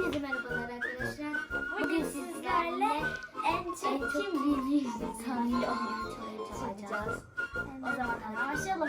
Hepinize merhabalar arkadaşlar. Bugün sizlerle en çok kim bilir insanı oynatacağız. O zaman hadi başlayalım.